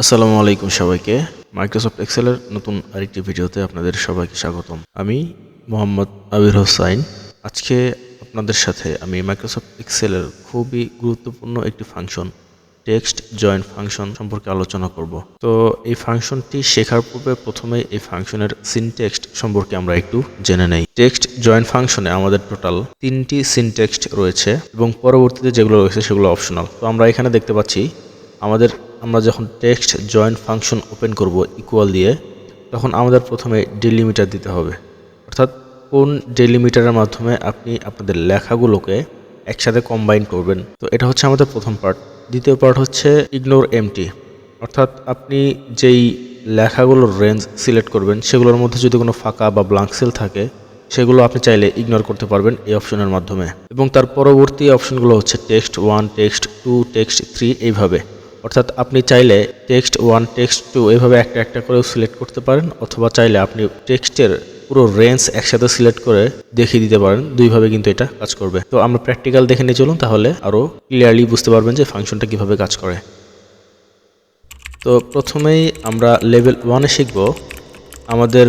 আসসালামু আলাইকুম সবাইকে। মাইক্রোসফট এক্সেলের নতুন আরেকটি ভিডিওতে আপনাদের সবাইকে স্বাগতম। আমি মোহাম্মদ আবির হোসাইন। আজকে আপনাদের সাথে আমি মাইক্রোসফট এক্সেলের খুবই গুরুত্বপূর্ণ একটি ফাংশন, টেক্সট জয়েন্ট ফাংশন সম্পর্কে আলোচনা করব। তো এই ফাংশনটি শেখার পূর্বে প্রথমে এই ফাংশনের সিনটেক্সট সম্পর্কে আমরা একটু জেনে নেই। টেক্সট জয়েন্ট ফাংশনে আমাদের টোটাল তিনটি সিনটেক্সট রয়েছে এবং পরবর্তীতে যেগুলো রয়েছে সেগুলো অপশনাল তো আমরা এখানে দেখতে পাচ্ছি, আমাদের আমরা যখন টেক্সট জয়েন্ট ফাংশন ওপেন করব ইকুয়াল দিয়ে, তখন আমাদের প্রথমে ডেলিমিটার দিতে হবে। অর্থাৎ কোন ডেলিমিটারের মাধ্যমে আপনি আপনাদের লেখাগুলোকে একসাথে কম্বাইন করবেন। তো এটা হচ্ছে আমাদের প্রথম পার্ট দ্বিতীয় পার্ট হচ্ছে ইগনোর এমটি অর্থাৎ আপনি যেই লেখাগুলোর রেঞ্জ সিলেক্ট করবেন, সেগুলোর মধ্যে যদি কোনো ফাঁকা বা ব্লাঙ্ক সেল থাকে, সেগুলো আপনি চাইলে ইগনোর করতে পারবেন এই অপশনের মাধ্যমে। এবং তার পরবর্তী অপশনগুলো হচ্ছে text one text two text three এইভাবে। অর্থাৎ আপনি চাইলে টেক্সট ওয়ান টেক্সট টু এইভাবে একটা একটা করেও সিলেক্ট করতে পারেন, অথবা চাইলে আপনি টেক্সটের পুরো রেঞ্জ একসাথে সিলেক্ট করে দেখিয়ে দিতে পারেন। দুইভাবে কিন্তু এটা কাজ করবে। তো আমরা প্র্যাকটিক্যাল দেখে নিয়ে চলুন, তাহলে আরও ক্লিয়ারলি বুঝতে পারবেন যে ফাংশনটা কীভাবে কাজ করে। তো প্রথমেই আমরা লেভেল ওয়ানে শিখব আমাদের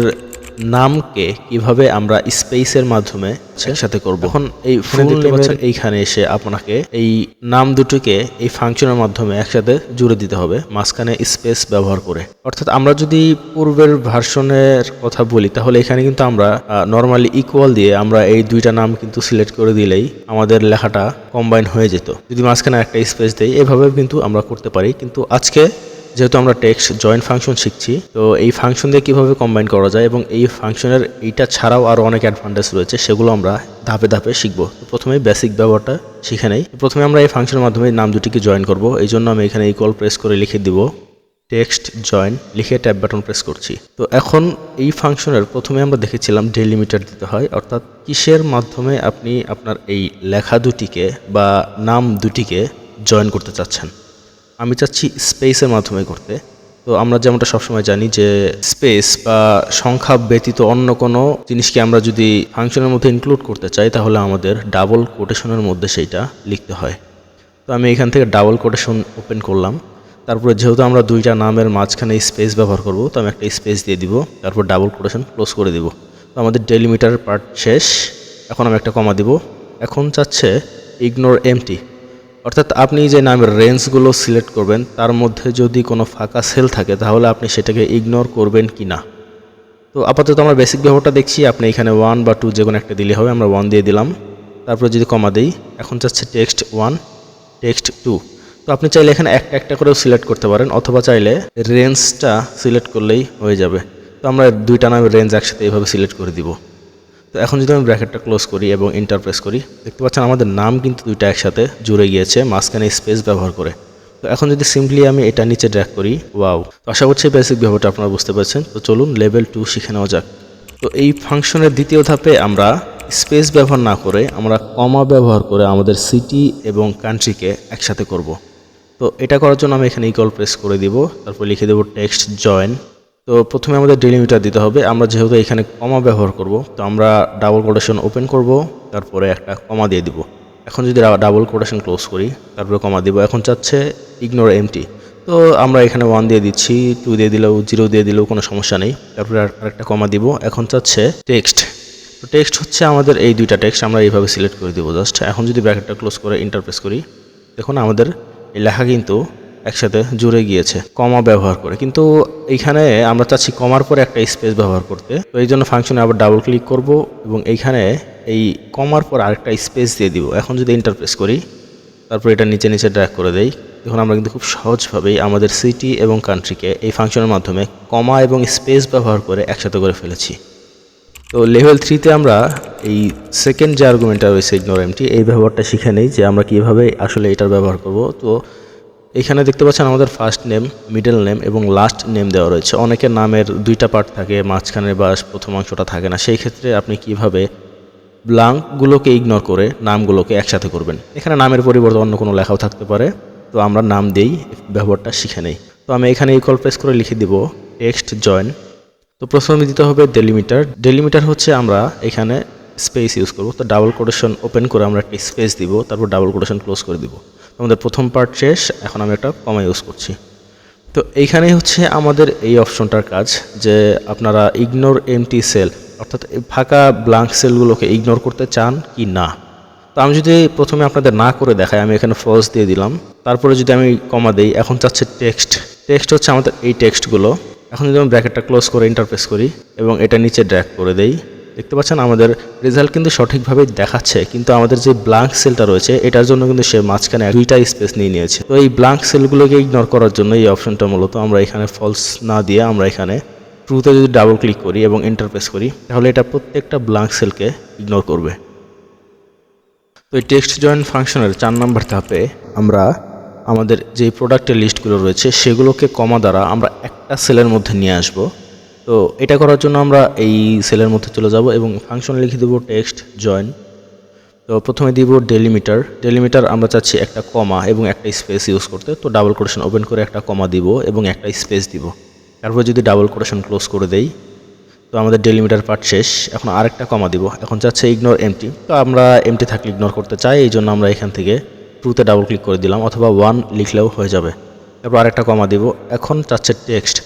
নামকে কীভাবে আমরা স্পেসের মাধ্যমে একসাথে করব? এখন এই ফুল নেমের এইখানে এসে আপনাকে এই নাম দুটোকে এই ফাংশনের মাধ্যমে একসাথে জুড়ে দিতে হবে মাঝখানে স্পেস ব্যবহার করে। অর্থাৎ আমরা যদি পূর্বের ভার্সনের কথা বলি তাহলে এখানে কিন্তু আমরা নর্মালি ইকুয়াল দিয়ে আমরা এই দুইটা নাম কিন্তু সিলেক্ট করে দিলেই আমাদের লেখাটা কম্বাইন হয়ে যেত। যদি মাঝখানে একটা স্পেস দেই এভাবে কিন্তু আমরা করতে পারি। কিন্তু আজকে যেহেতু আমরা টেক্সট জয়েন্ট ফাংশন শিখছি, তো এই ফাংশন দিয়ে কীভাবে কম্বাইন করা যায় এবং এই ফাংশনের এইটা ছাড়াও আরও অনেক অ্যাডভান্টেজ রয়েছে, সেগুলো আমরা ধাপে ধাপে শিখব। প্রথমে বেসিক ব্যবহারটা শিখে নেই। প্রথমে আমরা এই ফাংশনের মাধ্যমে নাম দুটিকে জয়েন করব। এই জন্য আমি এখানে ইকুয়াল প্রেস করে লিখে দিব টেক্সট জয়েন লিখে ট্যাব বাটন প্রেস করছি। তো এখন এই ফাংশনের প্রথমে আমরা দেখেছিলাম ডেলিমিটার দিতে হয়, অর্থাৎ কিসের মাধ্যমে আপনি আপনার এই লেখা দুটিকে বা নাম দুটিকে জয়েন করতে চাচ্ছেন। আমি চাচ্ছি স্পেসের মাধ্যমে করতে তো আমরা যেমনটা সবসময় জানি যে স্পেস বা সংখ্যা ব্যতীত অন্য কোনো জিনিসকে আমরা যদি ফাংশনের মধ্যে ইনক্লুড করতে চাই, তাহলে আমাদের ডাবল কোটেশনের মধ্যে সেইটা লিখতে হয়। তো আমি এখান থেকে ডাবল কোটেশন ওপেন করলাম। তারপরে যেহেতু আমরা দুইটা নামের মাঝখানে স্পেস ব্যবহার করব, তো আমি একটা স্পেস দিয়ে দিব, তারপর ডাবল কোটেশন ক্লোজ করে দিব। তো আমাদের ডেলিমিটার পার্ট শেষ। এখন আমি একটা কমা দিব। এখন চাচ্ছে ইগনোর এমটি অর্থাৎ আপনি যে নামের রেঞ্জগুলো সিলেক্ট করবেন, তার মধ্যে যদি কোনো ফাঁকা সেল থাকে, তাহলে আপনি সেটাকে ইগনোর করবেন কি না? তো আপাতত আমরা বেসিক ব্যবহারটা দেখছি, আপনি এখানে ওয়ান বা টু যে কোনো একটা দিলে হবে, আমরা ওয়ান দিয়ে দিলাম। তারপরে যদি কমা দিই, এখন চাচ্ছে টেক্সট ওয়ান টেক্সট টু তো আপনি চাইলে এখানে একটা একটা করেও সিলেক্ট করতে পারেন, অথবা চাইলে রেঞ্জটা সিলেক্ট করলেই হয়ে যাবে। তো আমরা দুইটা নামের রেঞ্জ একসাথে এইভাবে সিলেক্ট করে দিব। তো এখন যদি আমি ব্র্যাকেটটা ক্লোজ করি এবং ইন্টার প্রেস করি, দেখতে পাচ্ছেন আমাদের নাম কিন্তু দুইটা একসাথে জুড়ে গিয়েছে, মাঝখানে স্পেস ব্যবহার করে। তো এখন যদি সিম্পলি আমি এটা নিচে ড্র্যাক করি ওয়াও তো আশা করছি বেসিক ব্যবহারটা আপনারা বুঝতে পারছেন। তো চলুন লেভেল টু শিখে নেওয়া যাক। তো এই ফাংশনের দ্বিতীয় ধাপে আমরা স্পেস ব্যবহার না করে, আমরা কমা ব্যবহার করে আমাদের সিটি এবং কান্ট্রিকে একসাথে করব। তো এটা করার জন্য আমি এখানে ইকল প্রেস করে দিব, তারপর লিখে দেবো টেক্সট জয়েন তো প্রথমে আমাদের ডেলিমিটার দিতে হবে। আমরা যেহেতু এখানে কমা ব্যবহার করব, তো আমরা ডাবল কোটেশন ওপেন করব, তারপরে একটা কমা দিয়ে দিব। এখন যদি ডাবল কোটেশন ক্লোজ করি, তারপরে কমা দিব। এখন চাচ্ছে ইগনোর এমটি তো আমরা এখানে ওয়ান দিয়ে দিচ্ছি টু দিয়ে দিলেও জিরো দিয়ে দিলেও কোনো সমস্যা নেই। তারপরে আরেকটা কমা দিব। এখন চাচ্ছে টেক্সট তো টেক্সট হচ্ছে আমাদের এই দুইটা টেক্সট আমরা এইভাবে সিলেক্ট করে দিব জাস্ট এখন যদি ব্র্যাকেটটা ক্লোজ করে ইন্টারপ্রেস করি, দেখুন আমাদের এই লেখা কিন্তু একসাথে জুড়ে গিয়েছে, কমা ব্যবহার করে। কিন্তু এইখানে আমরা চাচ্ছি কমার পরে একটা স্পেস ব্যবহার করতে। তো এই জন্য ফাংশনে আবার ডাবল ক্লিক করব এবং এইখানে এই কমার পর আরেকটা স্পেস দিয়ে দিব। এখন যদি ইন্টারপ্রেস করি, তারপর এটা নিচে নিচে ড্র্যাক করে দেই। এখন আমরা কিন্তু খুব সহজভাবেই আমাদের সিটি এবং কান্ট্রিকে এই ফাংশনের মাধ্যমে কমা এবং স্পেস ব্যবহার করে একসাথে করে ফেলেছি। তো লেভেল থ্রিতে আমরা এই সেকেন্ড যে আর্গুমেন্টটা রয়েছে ইগনোর এমটি এই ব্যবহারটা শিখে নেই যে আমরা কীভাবে আসলে এটার ব্যবহার করব। তো এখানে দেখতে পাচ্ছেন আমাদের ফার্স্ট নেম মিডল নেম এবং লাস্ট নেম দেওয়া রয়েছে। অনেকের নামের দুইটা পার্ট থাকে, মাঝখানে বা প্রথম অংশটা থাকে না। সেই ক্ষেত্রে আপনি কীভাবে ব্লাঙ্কগুলোকে ইগনোর করে নামগুলোকে একসাথে করবেন? এখানে নামের পরিবর্তে অন্য কোনো লেখাও থাকতে পারে। তো আমরা নাম দেই, ব্যবহারটা শিখে নেই। তো আমি এখানে ইকল প্রেস করে লিখে দিব টেক্সট জয়েন তো প্রথমে দিতে হবে ডেলিমিটার ডেলিমিটার হচ্ছে আমরা এখানে স্পেস ইউজ করব। তো ডাবল কোটেশন ওপেন করে আমরা একটা স্পেস দিব, তারপর ডাবল কোটেশন ক্লোজ করে দিব। আমাদের প্রথম পার্ট শেষ, এখন আমি একটা কমা ইউজ করছি। তো এইখানেই হচ্ছে আমাদের এই অপশনটার কাজ, যে আপনারা ইগনোর এমটি সেল অর্থাৎ ফাঁকা ব্লাঙ্ক সেলগুলোকে ইগনোর করতে চান কি না। তো আমি যদি প্রথমে আপনাদের না করে দেখাই, আমি এখানে ফলস দিয়ে দিলাম। তারপরে যদি আমি কমা দিই, এখন চাচ্ছে টেক্সট টেক্সট হচ্ছে আমাদের এই টেক্সটগুলো এখন যদি আমি ব্র্যাকেটটা ক্লোজ করে ইন্টারফেস করি এবং এটা নিচে ড্র্যাক করে দেই দেখতে পাচ্ছেন, আমাদের রেজাল্ট কিন্তু সঠিকভাবে দেখাচ্ছে। কিন্তু আমাদের যে ব্লাঙ্ক সেলটা রয়েছে, এটার জন্য কিন্তু সে মাঝখানে দুইটা স্পেস নিয়ে নিয়েছে। তো এই ব্লাঙ্ক সেলগুলোকে ইগনোর করার জন্য এই অপশনটা মূলত আমরা এখানে ফলস না দিয়ে আমরা এখানে ট্রুতে যদি ডাবল ক্লিক করি এবং ইন্টারপ্রেস করি, তাহলে এটা প্রত্যেকটা ব্লাঙ্ক সেলকে ইগনোর করবে। তো এই টেক্সট জয়েন ফাংশনের চার নম্বর ধাপে আমরা আমাদের যে প্রোডাক্টের লিস্টগুলো রয়েছে, সেগুলোকে কমা দ্বারা আমরা একটা সেলের মধ্যে নিয়ে আসব। তো এটা করার জন্য আমরা এই সেলের মধ্যে চলে যাব এবং ফাংশন লিখে দেবো টেক্সট জয়েন তো প্রথমে দিব ডেলিমিটার ডেলিমিটার আমরা চাচ্ছি একটা কমা এবং একটা স্পেস ইউজ করতে। তো ডাবল কোটেশন ওপেন করে একটা কমা দিব এবং একটা স্পেস দিব। তারপর যদি ডাবল কোটেশন ক্লোজ করে দেই, তো আমাদের ডেলিমিটার পার্ট শেষ। এখন আরেকটা কমা দিব। এখন চাচ্ছে ইগনোর এমটি তো আমরা এমটি থাকলে ইগনোর করতে চাই, এই জন্য আমরা এখান থেকে ট্রুতে ডাবল ক্লিক করে দিলাম, অথবা ওয়ান লিখলেও হয়ে যাবে। তারপর আরেকটা কমা দিব। এখন চাচ্ছে টেক্সট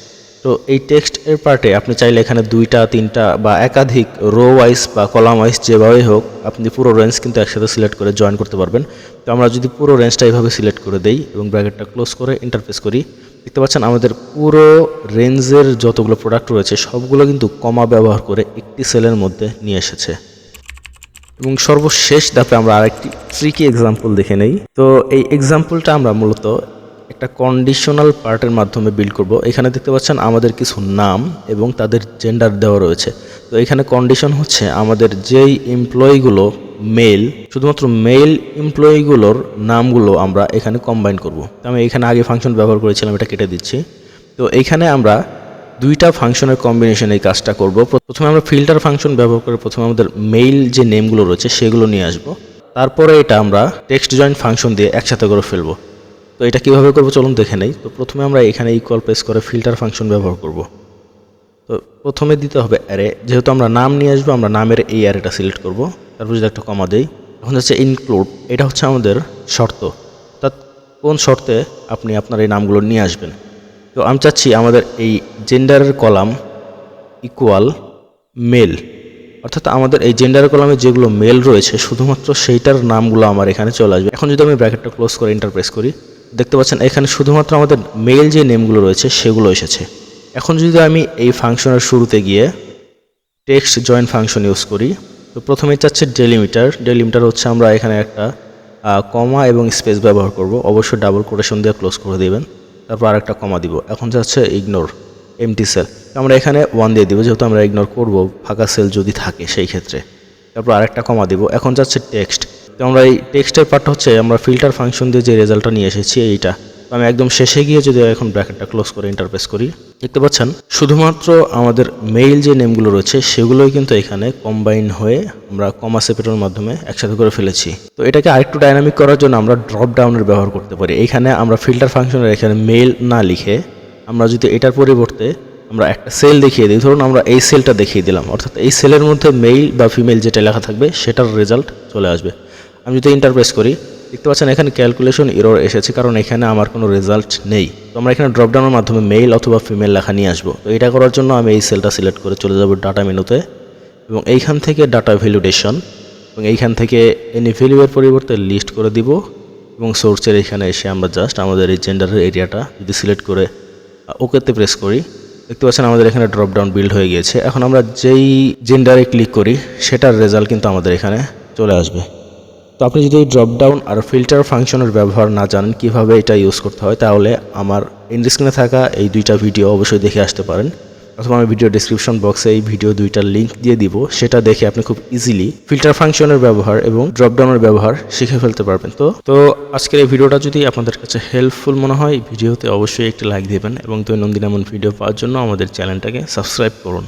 তো এই টেক্সট এর পার্টে আপনি চাইলে এখানে দুইটা, তিনটা বা একাধিক রো ওয়াইজ বা কলাম ওয়াইজ যেভাবেই হোক, আপনি পুরো রেঞ্জ কিন্তু একসাথে সিলেক্ট করে জয়েন করতে পারবেন। তো আমরা যদি পুরো রেঞ্জটা এইভাবে সিলেক্ট করে দেই এবং ব্র্যাকেটটা ক্লোজ করে ইন্টারফেস করি, দেখতে পাচ্ছেন আমাদের পুরো রেঞ্জের যতগুলো প্রোডাক্ট রয়েছে, সবগুলো কিন্তু কমা ব্যবহার করে একটি সেলের মধ্যে নিয়ে এসেছে। এবং সর্বশেষ ধাপে আমরা আরেকটি ট্রিকি এক্সাম্পল দেখে নেই। তো এই এক্সাম্পলটা আমরা মূলত একটা কন্ডিশনাল পার্টের মাধ্যমে বিল্ড করব। এখানে দেখতে পাচ্ছেন আমাদের কিছু নাম এবং তাদের জেন্ডার দেওয়া রয়েছে। তো এখানে কন্ডিশন হচ্ছে আমাদের যেই এমপ্লয়িগুলো মেল শুধুমাত্র মেল এমপ্লয়িগুলোর নামগুলো আমরা এখানে কম্বাইন করব। আমি এখানে আগে ফাংশন ব্যবহার করেছিলাম, এটা কেটে দিচ্ছি। তো এইখানে আমরা দুইটা ফাংশনের কম্বিনেশন এই কাজটা করব। প্রথমে আমরা ফিল্টার ফাংশন ব্যবহার করে প্রথমে আমাদের মেইল যে নেমগুলো রয়েছে সেগুলো নিয়ে আসব। তারপরে এটা আমরা টেক্সট জয়েন্ট ফাংশন দিয়ে একসাথে করে ফেলব। তো এটা কীভাবে করব চলুন দেখে নেই। তো প্রথমে আমরা এখানে ইকুয়াল প্রেস করে ফিল্টার ফাংশন ব্যবহার করব। তো প্রথমে দিতে হবে অ্যারে যেহেতু আমরা নাম নিয়ে আসব, আমরা নামের এই অ্যারেটা সিলেক্ট করব। তারপর যদি একটা কমা দেই এখন হচ্ছে ইনক্লুড এটা হচ্ছে আমাদের শর্ত। অর্থাৎ কোন শর্তে আপনি আপনার এই নামগুলো নিয়ে আসবেন? তো আমি চাচ্ছি আমাদের এই জেন্ডারের কলাম ইকুয়াল মেল অর্থাৎ আমাদের এই জেন্ডারের কলামে যেগুলো মেল রয়েছে, শুধুমাত্র সেইটার নামগুলো আমার এখানে চলে আসবে। এখন যদি আমি ব্র্যাকেটটা ক্লোজ করে ইন্টারপ্রেস করি দেখতে পাচ্ছেন, এখানে শুধুমাত্র আমাদের মেল যে নেমগুলো রয়েছে, সেগুলো এসেছে। এখন যদি আমি এই ফাংশনের শুরুতে গিয়ে টেক্সট জয়েন ফাংশন ইউজ করি, তো প্রথমে চাচ্ছে ডেলিমিটার ডেলিমিটার হচ্ছে আমরা এখানে একটা কমা এবং স্পেস ব্যবহার করব। অবশ্যই ডাবল কোটেশন দিয়ে ক্লোজ করে দেবেন। তারপর আরেকটা কমা দিব। এখন যাচ্ছে ইগনোর এমটি সেল আমরা এখানে ওয়ান দিয়ে দিব, যেহেতু আমরা ইগনোর করব, ফাঁকা সেল যদি থাকে সেই ক্ষেত্রে। তারপর আরেকটা কমা দিব। এখন যাচ্ছে টেক্সট তো আমরা এই টেক্সটের পার্টটা হচ্ছে আমরা ফিল্টার ফাংশন দিয়ে যে রেজাল্টটা নিয়ে এসেছি এইটা। আমি একদম শেষে গিয়ে যদি এখন ব্র্যাকেটটা ক্লোজ করে ইন্টারপ্রেস করি, দেখতে পাচ্ছেন? শুধুমাত্র আমাদের মেইল যে নেমগুলো রয়েছে সেগুলোই কিন্তু এখানে কম্বাইন হয়ে আমরা কমা সেপারেটের মাধ্যমে একসাথে করে ফেলেছি। তো এটাকে আরেকটু ডাইনামিক করার জন্য আমরা ড্রপ ডাউনের ব্যবহার করতে পারি। এখানে আমরা ফিল্টার ফাংশনের এখানে মেইল না লিখে আমরা যদি এটার পরিবর্তে আমরা একটা সেল দেখিয়ে দিই, ধরুন আমরা এই সেলটা দেখিয়ে দিলাম। অর্থাৎ এই সেলের মধ্যে মেইল বা ফিমেল যেটা লেখা থাকবে, সেটার রেজাল্ট চলে আসবে। আমি যদি ইন্টারপ্রেস করি, দেখতে পাচ্ছেন এখানে ক্যালকুলেশন এরর এসেছে, কারণ এখানে আমার কোনো রেজাল্ট নেই। তো আমরা এখানে ড্রপডাউনের মাধ্যমে মেইল অথবা ফিমেল লেখা নিয়ে আসব। তো এটা করার জন্য আমি এই সেলটা সিলেক্ট করে চলে যাব ডাটা মেনুতে এবং এইখান থেকে ডাটা ভ্যালিডেশন এবং এইখান থেকে এনি ভ্যালুয়ের পরিবর্তে লিস্ট করে দিব এবং সোর্সের এখানে এসে আমরা জাস্ট আমাদের এই জেন্ডারের এরিয়াটা যদি সিলেক্ট করে ওকেতে প্রেস করি, দেখতে পাচ্ছেন আমাদের এখানে ড্রপ ডাউন বিল্ড হয়ে গিয়েছে। এখন আমরা যেই জেন্ডারে ক্লিক করি, সেটার রেজাল্ট কিন্তু আমাদের এখানে চলে আসবে। তো আপনি যদি এই ড্রপ ডাউন আর ফিল্টার ফাংশনের ব্যবহার না জানেন কীভাবে এটা ইউজ করতে হয়, তাহলে আমার ইন্ডিস্ক্রিনে থাকা এই দুইটা ভিডিও অবশ্যই দেখে আসতে পারেন। অথবা আমি ভিডিও ডিসক্রিপশন বক্সে এই ভিডিও দুইটার লিঙ্ক দিয়ে দিব, সেটা দেখে আপনি খুব ইজিলি ফিল্টার ফাংশনের ব্যবহার এবং ড্রপ ডাউনের ব্যবহার শিখে ফেলতে পারবেন। তো তো আজকের এই ভিডিওটা যদি আপনাদের কাছে হেল্পফুল মনে হয় ভিডিওতে অবশ্যই একটি লাইক দিবেন এবং দৈনন্দিন এমন ভিডিও পাওয়ার জন্য আমাদের চ্যানেলটাকে সাবস্ক্রাইব করুন।